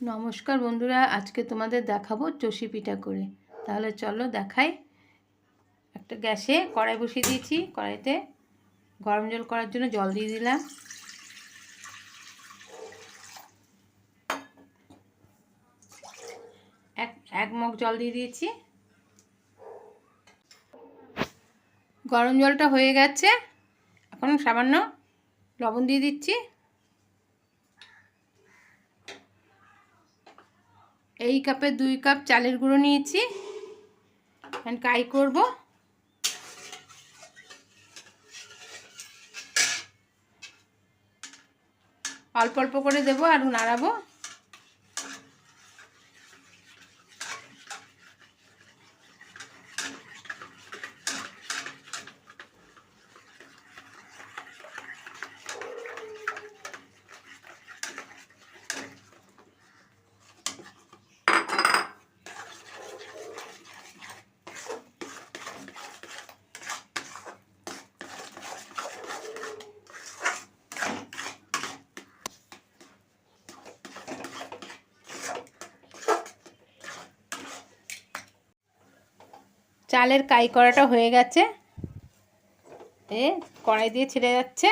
নমস্কার বন্ধুরা, আজকে তোমাদের দেখাবো চষি পিঠা করে। তাহলে চলো দেখাই। একটা গ্যাসে কড়াই বসিয়ে দিয়েছি। কড়াইতে গরম জল করার জন্য জল দিয়ে দিলাম। এক এক মগ জল দিয়ে দিয়েছি। গরম জলটা হয়ে গেছে। এখন সামান্য লবণ দিয়ে দিচ্ছি। এই কাপে দুই কাপ চালের গুঁড়ো নিয়েছি অ্যান্ড কাই করব। অল্প অল্প করে দেবো আর নাড়াবো। চালের কাই করাটা হয়ে গেছে। এ কড়াই দিয়ে ছেড়ে যাচ্ছে।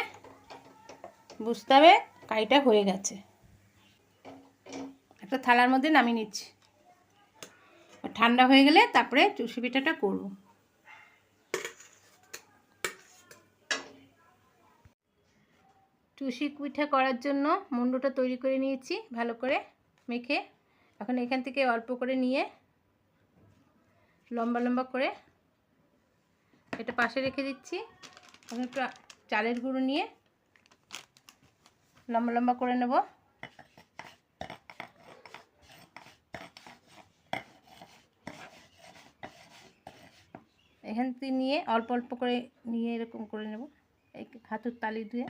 বুঝতে হবে কাইটা হয়ে গেছে। একটা থালার মধ্যে নামিয়ে নিচ্ছি। ঠান্ডা হয়ে গেলে তারপরে চুষি পিঠাটা করব। চুষি পিঠা করার জন্য মুন্ডুটা তৈরি করে নিয়েছি ভালো করে মেখে। এখন এখান থেকে অল্প করে নিয়ে লম্বা লম্বা করে এটা পাশে রেখে দিচ্ছি। এখন একটু চালের গুঁড়ো নিয়ে লম্বা লম্বা করে নেব। এখান থেকে নিয়ে অল্প অল্প করে নিয়ে এরকম করে নেব। এই হাতুর তালি দিয়ে।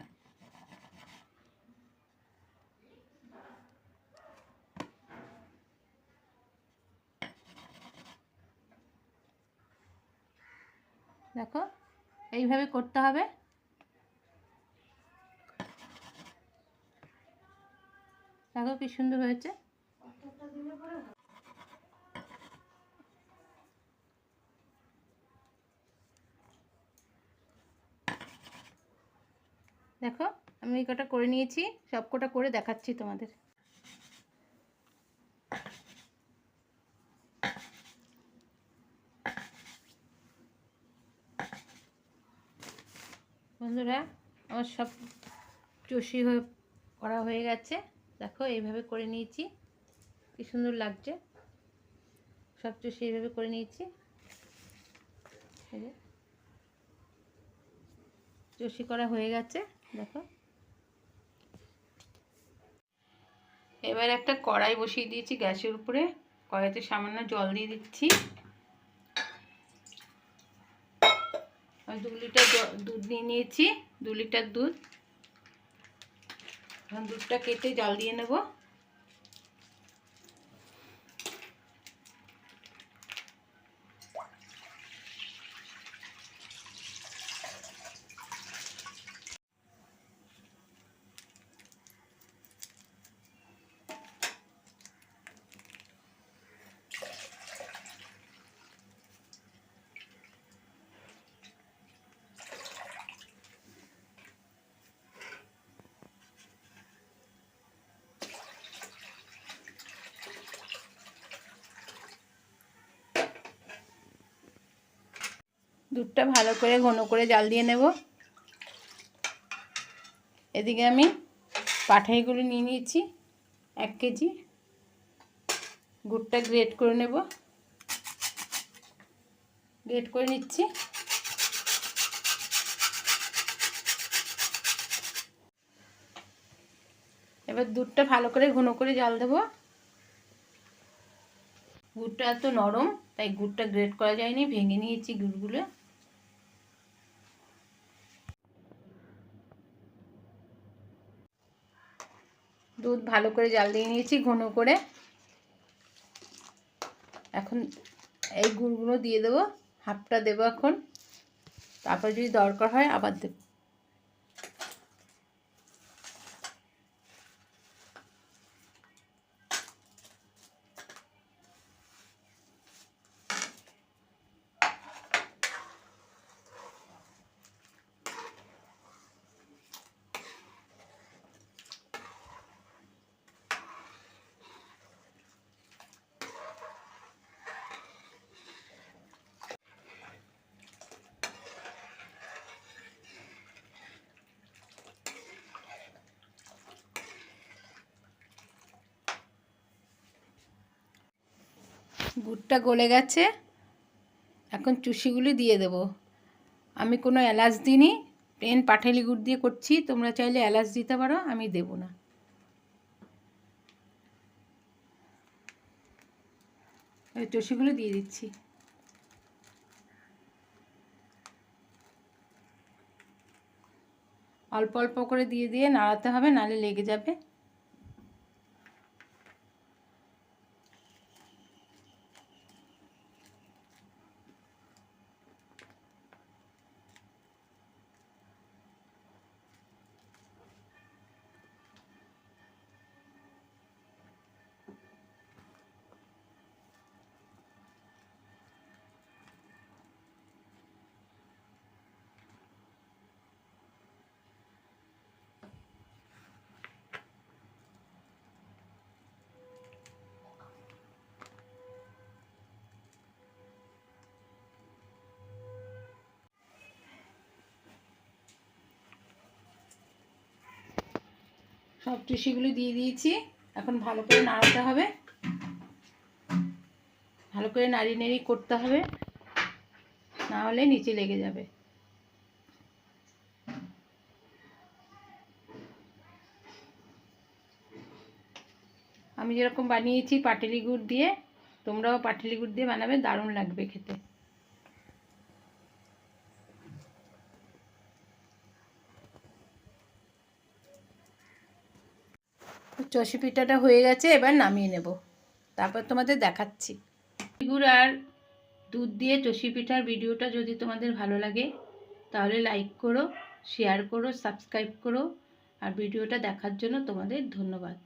দেখো, এইভাবে করতে হবে। দেখো কি সুন্দর হয়েছে। দেখো, আমি এই কটা করে নিয়েছি সব কটা করে দেখাচ্ছি তোমাদের। বন্ধুরা, আমার সব চষি হয়ে করা হয়ে গেছে। দেখো, এইভাবে করে নিয়েছি। কি সুন্দর লাগছে। সব চষি এইভাবে করে নিয়েছি। চষি করা হয়ে গেছে। দেখো। এবার একটা কড়াই বসিয়ে দিয়েছি গ্যাসের উপরে। কড়াইতে সামান্য জল দিয়ে দিচ্ছি। আমি দু লিটার দুধ নিয়ে নিয়েছি, দু লিটার দুধ। এখন দুধটা কেটে জল দিয়ে নেব। দুধটা ভালো করে ঘন করে জাল দিয়ে নেব। এদিকে আমি পাঠাইগুলো নিয়ে নিয়েছি, এক কেজি। গুড়টা গ্রেট করে নেব। গ্রেট করে নিচ্ছি। এবার দুধটা ভালো করে ঘন করে জাল দেবো। গুড়টা এত নরম, তাই গুড়টা গ্রেট করা যায়নি, ভেঙে নিয়েছি গুড়গুলো। দুধ ভালো করে জাল দিয়ে নিয়েছি, ঘন করে। এখন এই গুড়গুলো দিয়ে দেবো, হাফটা দেবো এখন। তারপর যদি দরকার হয় আবার দেবো। গুড়টা গলে গেছে, এখন চুষিগুলি দিয়ে দেব। আমি কোনো এলাচ দিইনি প্লেন পাটালি গুড় দিয়ে করছি, তোমরা চাইলে এলাচ দিতে পারো, আমি দেব না। চষিগুলো দিয়ে দিচ্ছি। অল্প অল্প করে দিয়ে দিয়ে নাড়াতে হবে নালে লেগে যাবে। সব টুসিগুলো দিয়ে দিয়েছি। এখন ভালো করে নাড়াতে হবে। ভালো করে নাড়িয়ে নাড়িয়ে করতে হবে। না হলে নিচে লেগে যাবে। আমি যেরকম বানিয়েছি পাটালি গুড় দিয়ে, তোমরাও পাটালি গুড় দিয়ে বানাবে, দারুণ লাগবে খেতে। চষি পিঠাটা হয়ে গেছে, এবার নামিয়ে নেব। তারপর তোমাদের দেখাচ্ছি। গুড় আর দুধ দিয়ে চষি পিঠার ভিডিওটা যদি তোমাদের ভালো লাগে, তাহলে লাইক করো শেয়ার করো সাবস্ক্রাইব করো, আর ভিডিওটা দেখার জন্য তোমাদের ধন্যবাদ।